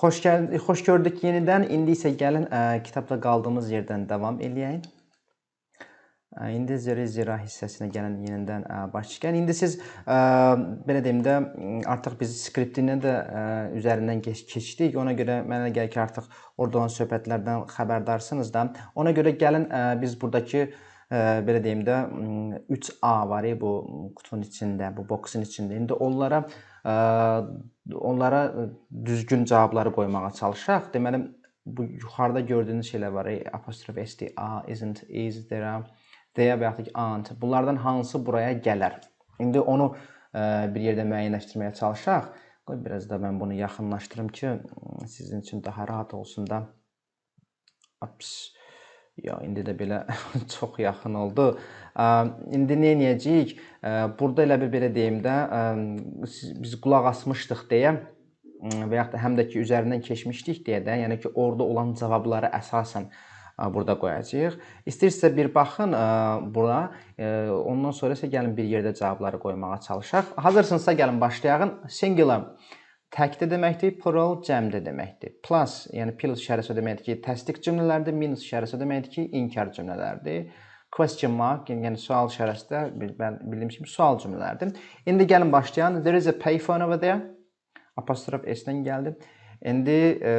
Xoş gəl xoş gördük yenidən. İndi isə gəlin ə, kitabda qaldığımız yerdən davam eləyək. Ə, İndi zərə zira hissəsinə gəlin yenidən ə, başlayaq. İndi siz ə, belə deyim də artıq biz skriptinə də ə, üzərindən keç keçdik. Ona görə mənə gəlir ki, artıq orada olan söhbətlərdən xəbərdarsınız da. Ona görə gəlin ə, biz burdakı ə, belə deyim də m, 3A var ya bu qutunun içində, bu boksun içində. İndi onlara onlara düzgün cavabları qoymağa çalışaq. Deməli bu yuxarıda gördüyünüz şeylər var. Apostrof st, a, isn't, is, there are, there və yaxud ki, aren't. Bunlardan hansı buraya gələr? İndi onu bir yerdə müəyyənləşdirməyə çalışaq. Qoy biraz da mən bunu yaxınlaşdırım ki, sizin üçün daha rahat olsun da. Ups. Ya indi də belə çox yaxın oldu. İndi nə edəcəyik? Burada elə bir belə deyim də, biz qulaq asmışdıq deyə və da həm də ki üzərindən keçmişdik deyə də, yəni ki orada olan cavabları əsasən burada qoyacağıq. İstəyirsə bir baxın bura. Ondan sonra isə gəlin bir yerdə cavabları qoymağa çalışaq. Hazırsınızsa gəlin başlayaq. Singular təkdə deməkdir, plural cəmdə deməkdir. Plus, yəni plus işarəsi deməkdir ki, təsdiq cümlələrdir, minus işarəsi deməkdir ki, inkar cümlələrdir. Question mark, yəni, yəni sual işarəsi də mən bildiyim kimi sual cümlələrdir. İndi gəlin başlayaq. There is a payphone over there. Apostrof S-dən gəldi. İndi e,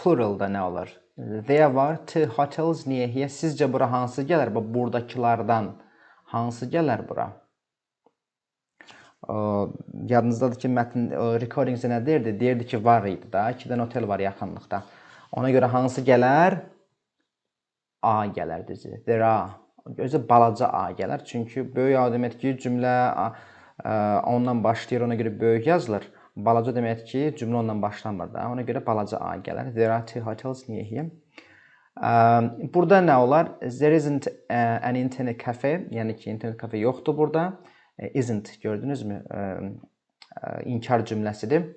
pluralda nə olur? There var two hotels near here. Sizcə bura hansı gələr? Bax buradakılardan hansı gələr bura? Yadınızdadır ki, mətn recordings nə deyirdi? Deyirdi ki, var idi da, 2 dənə otel var yaxınlıqda. Ona görə hansı gələr? A gələr düzü. There are. Özü balaca A gələr. Çünki böyük A deməkdir ki, cümlə ə, ondan başlayır, ona görə böyük yazılır. Balaca deməkdir ki, cümlə ondan başlamır da. Ona görə balaca A gələr. There are two hotels near here. Burada nə olar? There isn't an internet cafe, yəni ki, internet kafe yoxdur burada. E, Isn't gördünüzmü? Ə, ə, İnkar cümləsidir.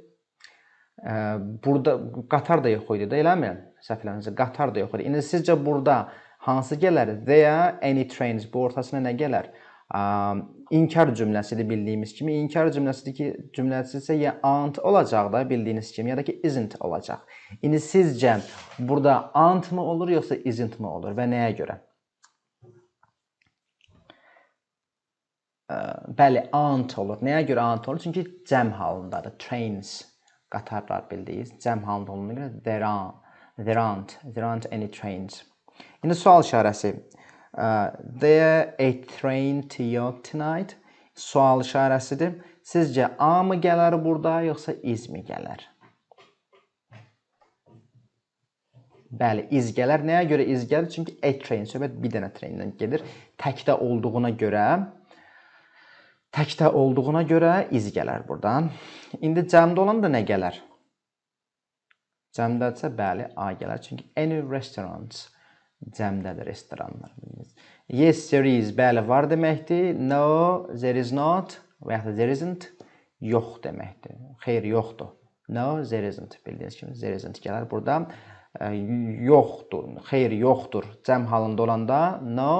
Burada qatar da yox idi, da eləmi? Səhv eləmirəmsə, qatar da yox idi. İndi sizcə burada hansı gələr? There any trains bu ortasına nə gələr? İnkar cümləsidir bildiyimiz kimi. İnkar cümləsidir ki, cümləsi isə ya aren't olacaq da bildiyiniz kimi ya da ki isn't olacaq. İndi sizcə burada aren't mı olur yoxsa isn't mı olur və nəyə görə? Ə, Bəli, aren't olur. Nəyə görə aren't olur? Çünki cəm halındadır. Trains, qatarlar bildiyiniz cəm halında olduğuna görə there are, there aren't, there aren't any trains. İndi sual işarəsi. Ə, There a train to York tonight? Sual işarəsidir. Sizcə A mı gələr burada yoxsa is mi gələr? Bəli, iz gələr. Nəyə görə iz gəlir? Çünki a train söhbət bir dənə trendən gedir. Təkdə olduğuna görə təkdə olduğuna görə iz gələr burdan. İndi cəmdə olanda nə gələr? Cəmdədirsə bəli, A gələr. Çünki any restaurants cəmdədir restoranlar. Yes, there is. Bəli, var deməkdir. No, there is not və ya da there isn't yox deməkdir. Xeyr, yoxdur. No, there isn't. Bildiyiniz kimi there isn't gələr burada. Ə, yoxdur. Xeyr, yoxdur. Cəm halında olanda no,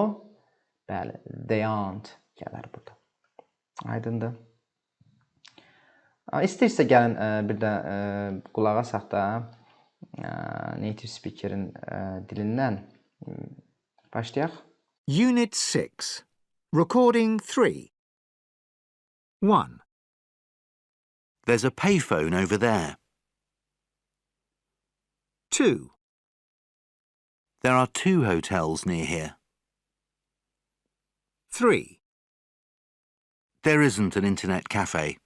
bəli, they aren't gələr burada. Aydındır. İstəyirsə gəlin ə, bir də ə, qulaq asaq da ə, native speakerin dilindən başlayaq. Unit 6. Recording 3. 1. There's a payphone over there. 2. There are two hotels near here. 3. There isn't an internet cafe.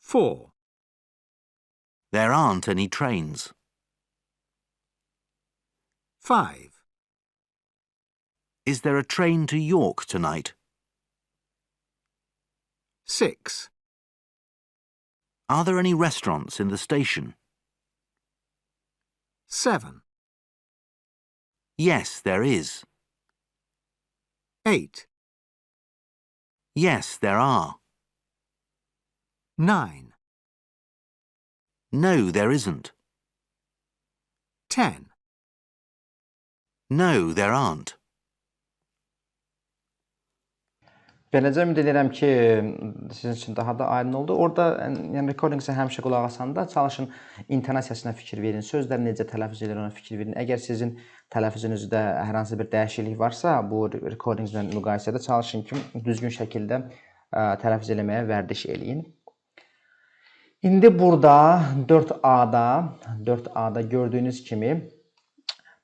4. There aren't any trains. 5. Is there a train to York tonight? 6. Are there any restaurants in the station? 7. Yes, there is. 8. Yes, there are. 9. No, there isn't. 10. No, there aren't. Beləcə ümid edirəm ki, sizin üçün daha da aydın oldu. Orda yəni recordingsə həmişə qulaq asanda çalışın intonasiyasına fikir verin, sözləri necə tələffüz edir ona fikir verin. Əgər sizin tələffüzünüzdə hər hansı bir dəyişiklik varsa, bu recordinglə müqayisədə çalışın ki, düzgün şəkildə tələffüz eləməyə vərdiş eləyin. İndi burada 4A-da, 4A-da gördüyünüz kimi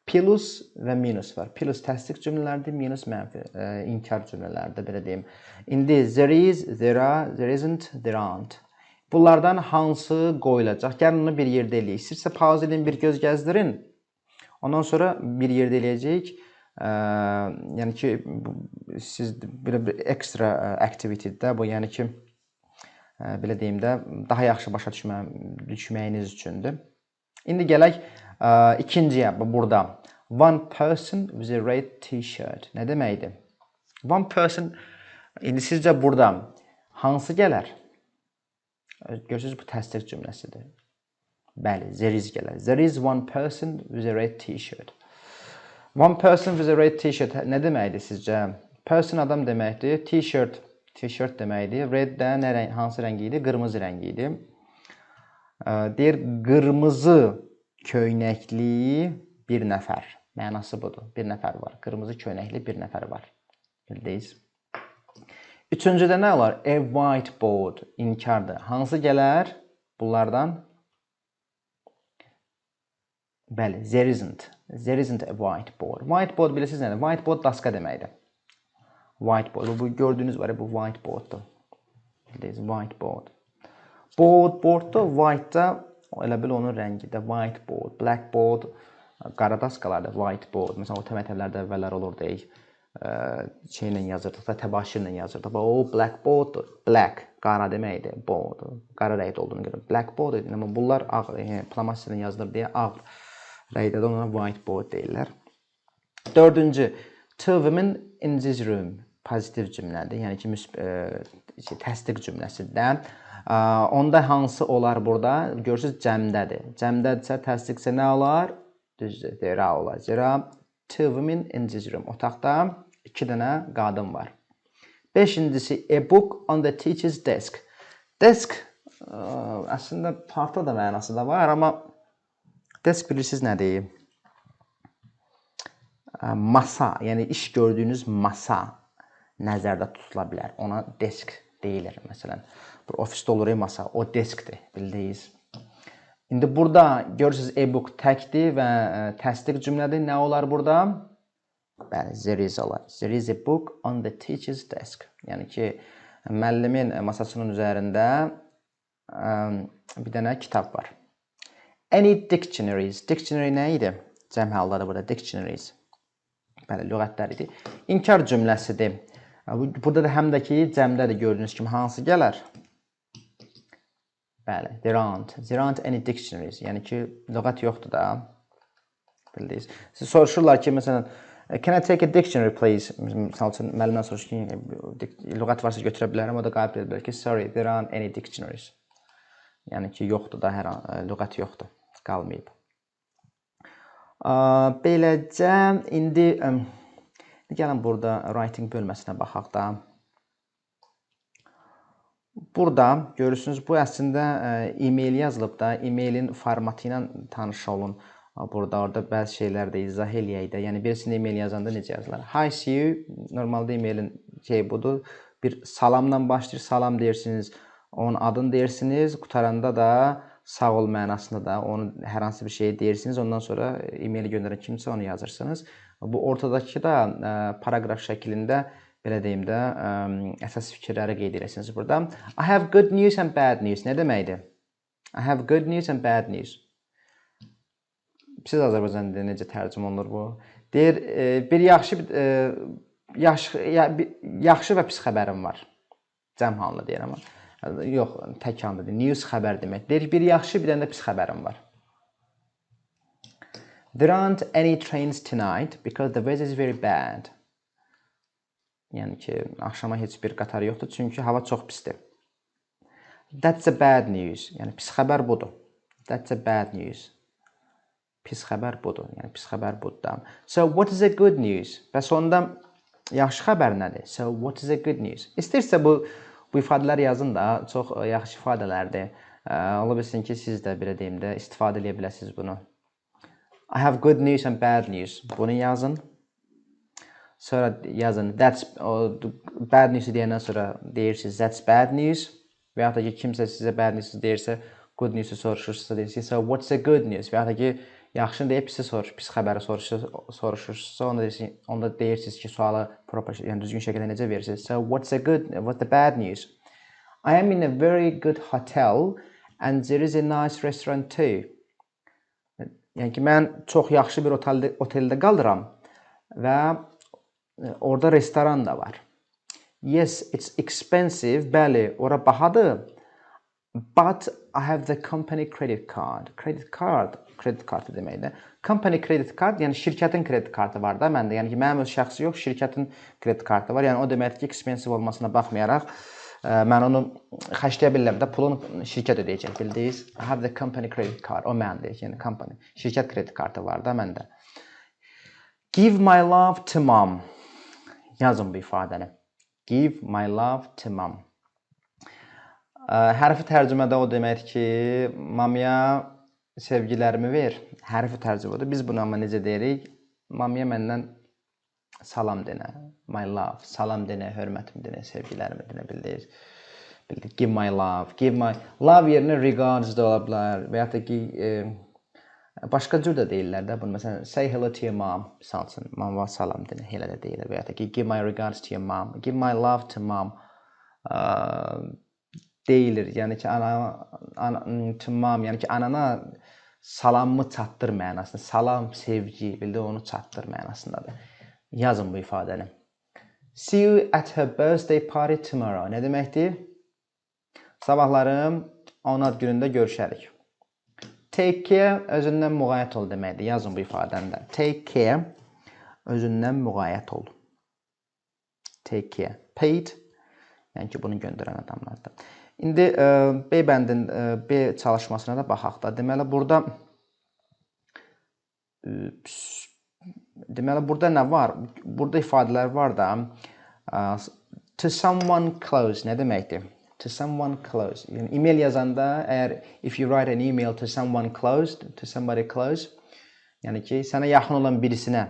plus və minus var. Plus təsdiq cümlələrdir, minus mənfi, ə, inkar cümlələrdir, belə deyim. İndi there is, there are, there isn't, there aren't. Bunlardan hansı qoyulacaq? Gəlin onu bir yerdə eləyək. İstəyirsə pause edin, bir göz gəzdirin. Ondan sonra bir yerdə eləyəcəyik. Ə, yəni ki, siz belə bir ekstra ə, activity-dir də bu, yəni ki, ə, belə deyim də daha yaxşı başa düşmə, düşməyiniz üçündür. İndi gələk ə, ikinciyə bu burada. One person with a red t-shirt. Nə deməkdir? One person indi sizcə burada hansı gələr? Görürsüz bu təsdiq cümləsidir. Bəli, there is gələr. There is one person with a red t-shirt. One person with a red t-shirt nə deməkdir sizcə? Person adam deməkdir. T-shirt t-shirt deməkdir. Red də nə rəng, hansı rəng idi? Qırmızı rəng idi. Deyir qırmızı köynəkli bir nəfər. Mənası budur. Bir nəfər var. Qırmızı köynəkli bir nəfər var. Bildiniz? Üçüncüdə nə olar? A whiteboard inkardır. Hansı gələr bunlardan? Bəli, there isn't. There isn't a whiteboard. Whiteboard bilirsiniz nədir? Whiteboard daska deməkdir. Whiteboard. Bu gördüyünüz var ya bu whiteboarddur. Bildiniz whiteboard. Board boarddur. White da elə bil onun rəngi də whiteboard, blackboard, qara daskalarda whiteboard. Məsələn, o təmətələrdə əvvəllər olur deyək. Şeylə yazırdıq da, təbaşirlə yazırdıq. O blackboarddur. Black qara deməkdir. Board. Qara rəngdə olduğunu görə blackboard idi. Amma bunlar ağ, yəni plastiklə yazılır deyə ağ rəngdə də ona whiteboard deyirlər. Dördüncü, two women in this room pozitiv cümlədir. Yəni ki, ə, şey, təsdiq cümləsində. Ə, Onda hansı olar burada? Görürsüz cəmdədir. Cəmdədirsə təsdiqsə nə olar? Düzdür. There are two women in this room. Otaqda iki dənə qadın var. Beşincisi a book on the teacher's desk. Desk ə, əslində parta da mənası da var, amma desk bilirsiniz nədir? Masa, yəni iş gördüyünüz masa nəzərdə tutula bilər. Ona desk deyilir məsələn. Bir ofisdə olur masa, o deskdir, bildiniz. İndi burada görürsüz e-book təkdir və təsdiq cümlədir. Nə olar burada? Bəli, there is olar. There is a book on the teacher's desk. Yəni ki, müəllimin masasının üzərində bir dənə kitab var. Any dictionaries. Dictionary nə idi? Cəm haldadır burada dictionaries. Bəli, lüğətlər idi. İnkar cümləsidir. Bu- Burada da həm də ki, cəmdədir gördüyünüz kimi hansı gələr? Bəli, there aren't. There aren't any dictionaries. Yəni ki, lüğət yoxdur da. Bildiniz. Siz soruşurlar ki, məsələn, can I take a dictionary please? Məsəl üçün müəllimdən soruşur ki, dik- lüğət varsa götürə bilərəm. O da cavab verə bilər ki, sorry, there aren't any dictionaries. Yəni ki, yoxdur da hər an lüğət yoxdur. Qalmayıb. Beləcə indi gəlin burada writing bölməsinə baxaq da. Burada görürsünüz bu əslində e-mail yazılıb da, e-mailin formatı ilə tanış olun. Burada orada bəzi şeylər də izah eləyək də. Yəni birisini e-mail yazanda necə yazılır? Hi see you. Normalda e-mailin şey budur. Bir salamla başlayır. Salam deyirsiniz. Onun adını deyirsiniz. Qutaranda da sağ ol mənasında da onun hər hansı bir şeyi deyirsiniz. Ondan sonra e-maili göndərən kimsə onu yazırsınız. Bu ortadakı da ə, paraqraf şəklində belə deyim də ə, əsas fikirləri qeyd edirsiniz burada. I have good news and bad news nə deməkdir? I have good news and bad news. Siz Azərbaycan dilində necə tərcümə olunur bu? Deyir, e, bir yaxşı e, yaxşı ya, bir, yaxşı və pis xəbərim var. Cəm halında deyirəm amma. Yox, tək halında deyil. News xəbər demək. Deyir, bir yaxşı, bir dənə də pis xəbərim var. There aren't any trains tonight because the weather is very bad. Yəni ki, axşama heç bir qatar yoxdur çünki hava çox pisdir. That's a bad news. Yəni pis xəbər budur. That's a bad news. Pis xəbər budur. Yəni pis xəbər budur da. So what is a good news? Bəs onda yaxşı xəbər nədir? So what is the good news? İstərsə bu bu ifadələri yazın da, çox ə, yaxşı ifadələrdir. Ə, Ola bilsin ki, siz də belə deyim də istifadə edə biləsiniz bunu. I have good news and bad news. Bunu yazın. Sonra yazın that's o bad news deyəndən sonra deyirsiniz that's bad news və ya da ki kimsə sizə bad news deyirsə good news soruşursa deyirsiniz so what's the good news və ya da ki yaxşı deyib pis soruş pis xəbəri soruşur soruşursa onda deyirsiniz onda deyirsiniz ki sualı proper yəni düzgün şəkildə necə verirsiniz so what's the good what's the bad news I am in a very good hotel and there is a nice restaurant too Yəni ki mən çox yaxşı bir oteldə oteldə qalıram və e, orada restoran da var. Yes, it's expensive. Bəli, ora bahadır. But I have the company credit card. Credit card, kredit kartı deməkdir. Company credit card, yəni şirkətin kredit kartı var da məndə. Yəni ki, mənim öz şəxsi yox, şirkətin kredit kartı var. Yəni o deməkdir ki, expensive olmasına baxmayaraq ə, mən onu xərcləyə bilirəm də, pulunu şirkət ödəyəcək, bildiniz? I have the company credit card. O məndir, yəni company. Şirkət kredit kartı var da məndə. Give my love to mom. Yazın bu ifadəni. Give my love to mom. Ə, Hərfi tərcümədə o deməkdir ki, mamaya sevgilərimi ver. Hərfi tərcümədə biz bunu amma necə deyirik? Mamaya məndən salam denə. My love, salam denə, hörmətim denə, sevgilərimi denə bildiniz. Bildik. Give my love. Give my love yerinə regards da ola bilər və ya da ki e, başqa cür də deyirlər də bunu. Məsələn, say hello to your mom. Üçün, mama salam denə, elə də deyirlər. Və ya da ki give my regards to your mom. Give my love to mom. Ə, deyilir. Yəni ki, ana, ana to mom, yəni ki, anana salamımı çatdır mənasında. Salam, sevgi, bildi onu çatdır mənasındadır. Yazın bu ifadəni. See you at her birthday party tomorrow. Nə deməkdir? Sabahlarım onun ad günündə görüşərik. Take care özündən müğayət ol deməkdir. Yazın bu ifadəni də. Take care özündən müğayət ol. Take care. Paid yəni ki, bunu göndərən adamlardır. İndi ə, B bəndin ə, B çalışmasına da baxaq da. Deməli burada üps, deməli burada nə var? Burada ifadələr var da. To someone close nə deməkdir? To someone close. Yəni email yazanda əgər if you write an email to someone close, to somebody close, yəni ki, sənə yaxın olan birisinə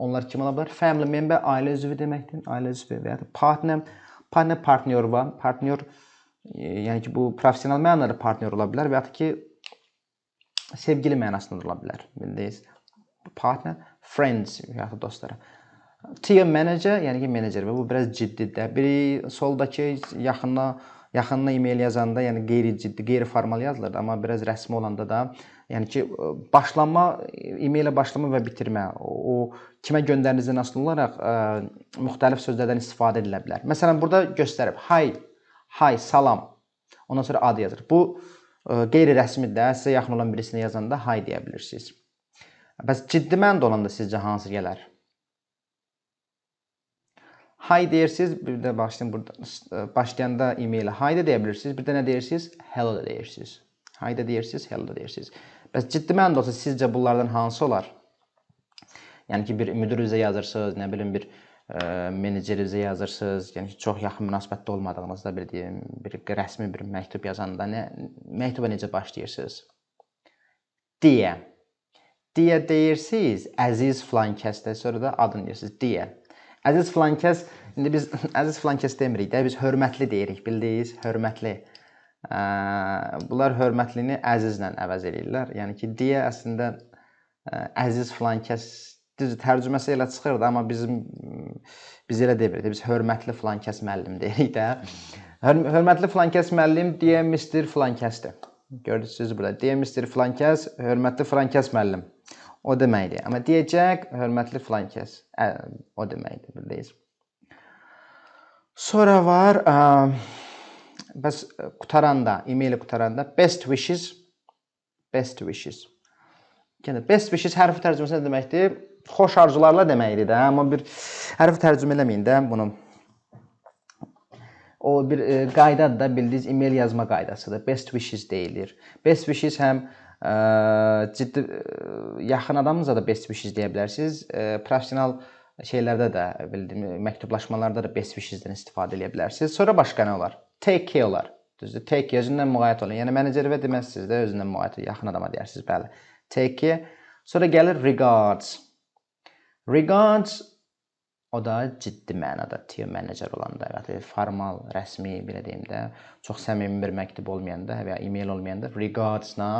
onlar kim ola bilər? Family member, ailə üzvü deməkdir. Ailə üzvü və ya partner, partner partnyor var. Partnyor e, yəni ki, bu professional mənada partnyor ola bilər və ya ki sevgili mənasında da ola bilər. Bildiniz? Partner, friends və ya da dostlar. Tier manager, yəni ki, menecer və bu biraz ciddidir. Biri soldakı yaxına yaxınına e-mail yazanda, yəni qeyri-ciddi, qeyri-formal yazılır, amma biraz rəsmi olanda da, yəni ki, başlama, e-mailə başlama və bitirmə, o, kimə göndərdiyinizdən asılı olaraq ə, müxtəlif sözlərdən istifadə edilə bilər. Məsələn, burada göstərib hi, hi, salam. Ondan sonra ad yazır. Bu ə, qeyri-rəsmidir. Sizə yaxın olan birisinə yazanda hi deyə bilirsiniz. Bəs ciddi məndə olanda sizcə hansı gələr? Hi deyirsiniz, bir də başlayın burada başlayanda e-maillə hi də deyə bilirsiniz, bir də nə deyirsiniz? Hello da deyirsiniz. Hi də deyirsiniz, hello da deyirsiniz. Bəs ciddi mənada olsa sizcə bunlardan hansı olar? Yəni ki, bir müdirinizə yazırsınız, nə bilim bir ə, menecerinizə yazırsınız, yəni çox yaxın münasibətdə olmadığınızda bir deyim, bir rəsmi bir məktub yazanda nə məktuba necə başlayırsınız? Deyə. Deyə deyirsiniz, əziz filan kəsdə, sonra da adını deyirsiniz, deyə. Əziz filan kəs, indi biz əziz filan kəs demirik də, biz hörmətli deyirik, bildiniz? Hörmətli. Bunlar hörmətlini əzizlə əvəz eləyirlər. Yəni ki, deyə əslində əziz filan kəs düz tərcüməsi elə çıxırdı, amma bizim biz elə demirik. Biz hörmətli filan kəs müəllim deyirik də. Hör hörmətli filan kəs müəllim deyə Mr. filan kəsdir. Gördünüz burada. Deyə Mr. filan kəs, hörmətli filan kəs müəllim. O deməkdir. Amma deyəcək hörmətli filan kəs. Ə, o deməkdir, bildiniz. Sonra var, ə, bəs qutaranda, e-maili qutaranda best wishes, best wishes. Yəni best wishes hərfi tərcüməsi nə deməkdir? Xoş arzularla deməkdir də, amma bir hərfi tərcümə eləməyin də bunu. O bir e, qaydadır da, bildiyiniz e-mail yazma qaydasıdır. Best wishes deyilir. Best wishes həm ə, ciddi ə, yaxın adamınıza da best wishes deyə bilərsiniz. Ə, professional şeylərdə də bildiyim məktublaşmalarda da best wishes-dən istifadə edə bilərsiniz. Sonra başqa nə olar? Take olar. Düzdür? Take özündən müğayət olun. Yəni menecerə deməzsiniz də özündən müğayət. Yaxın adama deyirsiniz, bəli. Take. Sonra gəlir regards. Regards o da ciddi mənada tier manager olanda, yəni formal, rəsmi belə deyim də, çox səmimi bir məktub olmayanda və ya e-mail olmayanda regards-la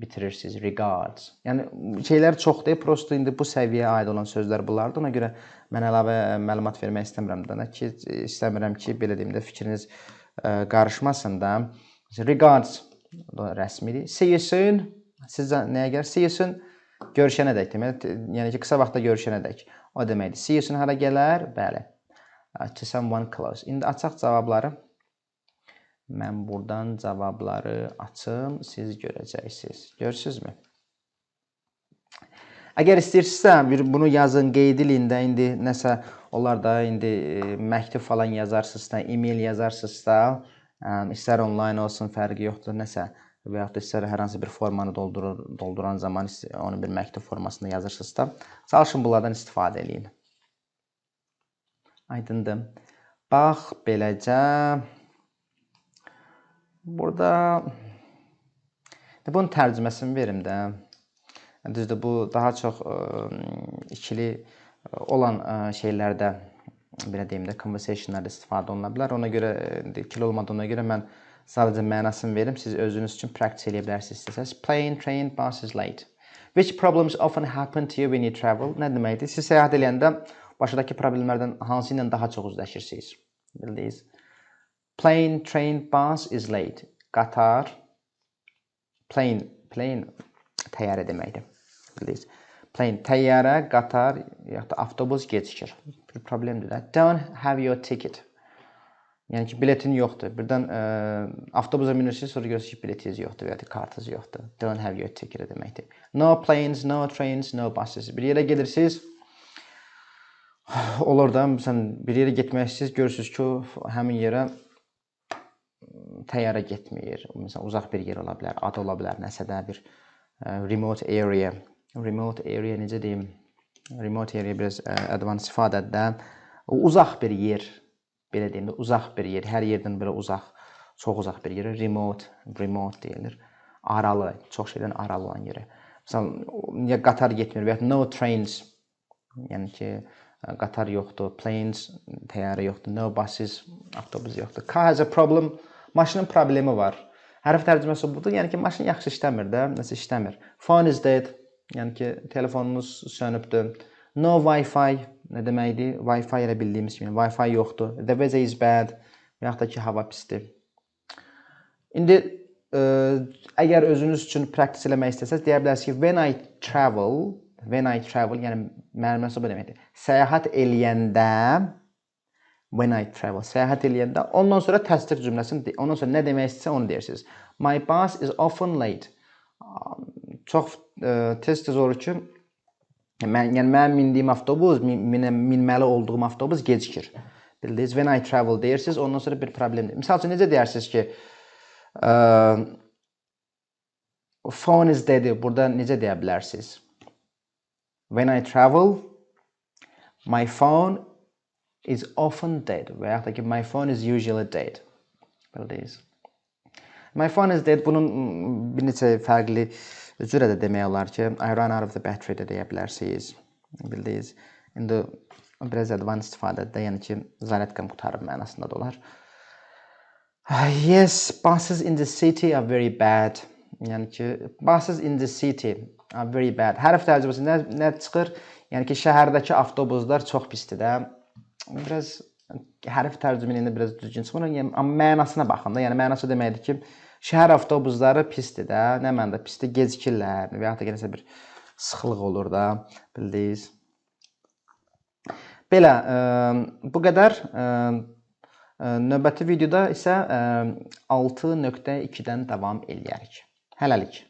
bitirirsiniz. Regards. Yəni şeylər çoxdur. Prosta indi bu səviyyəyə aid olan sözlər bunlardır. Ona görə mən əlavə məlumat vermək istəmirəm də ki, istəmirəm ki, belə deyim də fikriniz ə, qarışmasın da. Regards rəsmidir. See you soon. Sizə nəyə gəlir? See you soon. Görüşənədək deməli, yəni ki, qısa vaxtda görüşənədək. O deməkdir. See you soon hara gələr? Bəli. Uh, To someone close. İndi açaq cavabları. Mən burdan cavabları açım, siz görəcəksiniz. Görürsüzmü? Əgər istəyirsinizsə, bir bunu yazın, qeyd edin də indi nəsə onlar da indi e, məktub falan yazarsınızsa, e-mail yazarsınızsa, ə, istər onlayn olsun, fərqi yoxdur, nəsə və yaxud da istər hər hansı bir formanı doldurur, dolduran zaman onu bir məktub formasında yazırsınızsa, çalışın bunlardan istifadə eləyin. Aydındır. Bax beləcə Burada də bunun tərcüməsini verim də. Düzdür, bu daha çox ə, ikili olan ə, şeylərdə belə deyim də conversationlarda istifadə oluna bilər. Ona görə ikili olmadığına görə mən sadəcə mənasını verim. Siz özünüz üçün practice eləyə bilərsiniz istəsəz. Plane, train, bus is late. Which problems often happen to you when you travel? Nə deməkdir? Siz səyahət edəndə başdakı problemlərdən hansı ilə daha çox üzləşirsiniz? Bildiniz? Plane, train, bus is late. Qatar, plane, plane təyyarə deməkdir. Bildiniz? Plane, təyyarə, qatar, yaxud da avtobus gecikir. Bir problemdir də. Don't have your ticket. Yəni ki, biletin yoxdur. Birdən ə, avtobusa minirsiniz, sonra görürsünüz ki, biletiniz yoxdur və ya kartınız yoxdur. Don't have your ticket deməkdir. No planes, no trains, no buses. Bir yerə gedirsiniz, olur da məsələn bir yerə getmək istəyirsiniz, görürsüz ki, həmin yerə təyyarə getmir. Məsələn, uzaq bir yer ola bilər, ad ola bilər, nəsə də bir ə, remote area. Remote area necə deyim? Remote area biraz ə, advanced istifadədir də. Uzaq bir yer, belə deyim də, uzaq bir yer, hər yerdən belə uzaq, çox uzaq bir yerə remote, remote deyilir. Aralı, çox şeydən aralı olan yerə. Məsələn, ya qatar getmir və ya no trains, yəni ki, ə, qatar yoxdur, planes, təyyarə yoxdur, no buses, avtobus yoxdur. Car has a problem. Maşının problemi var. Hərf tərcüməsi budur. Yəni ki, maşın yaxşı işləmir də, nəsə işləmir. Phone is dead. Yəni ki, telefonunuz sönübdür. No Wi-Fi nə deməkdir? Wi-Fi elə bildiyimiz kimi Wi-Fi yoxdur. The weather is bad. Və yaxud da ki, hava pisdir. İndi ə, əgər özünüz üçün practice eləmək istəsəz, deyə bilərsiniz ki, when I travel, when I travel, yəni mənası bu deməkdir. Səyahət eləyəndə when I travel, səyahət eləyəndə, ondan sonra təsdiq cümləsini, ondan sonra nə demək istəsə onu deyirsiniz. My bus is often late. Am, Çox ə, tez-tez olur ki, mən yəni mənim mindiyim avtobus, min, minə, minməli olduğum avtobus gecikir. Bildiniz? When I travel deyirsiniz, ondan sonra bir problem. Məsəl üçün necə deyirsiniz ki, ə, phone is dead. Burada necə deyə bilərsiniz? When I travel, my phone is often dead. Və yaxud da ki, my phone is usually dead. Bildiniz? My phone is dead. Bunun mm, bir neçə fərqli cürə də demək olar ki, I ran out of the battery də deyə bilərsiniz. Bildiniz? İndi biraz advanced istifadədə, yəni ki, zaryadkam qutarıb mənasında da olar. Yes, buses in the city are very bad. Yəni ki, buses in the city are very bad. Hərf tərcüməsində nə çıxır? Yəni ki, şəhərdəki avtobuslar çox pisdir də. Biraz hərf tərcüməsində biraz düzgün çıxmır, yəni amma mənasına baxın da. Yəni mənası deməkdir ki, şəhər avtobusları pisdir də. Nə mənada pisdir? Gecikirlər və ya da nəsə bir sıxlıq olur da, bildiniz. Belə, ə, bu qədər. Ə, növbəti videoda isə ə, 6.2-dən davam eləyərik. Hələlik.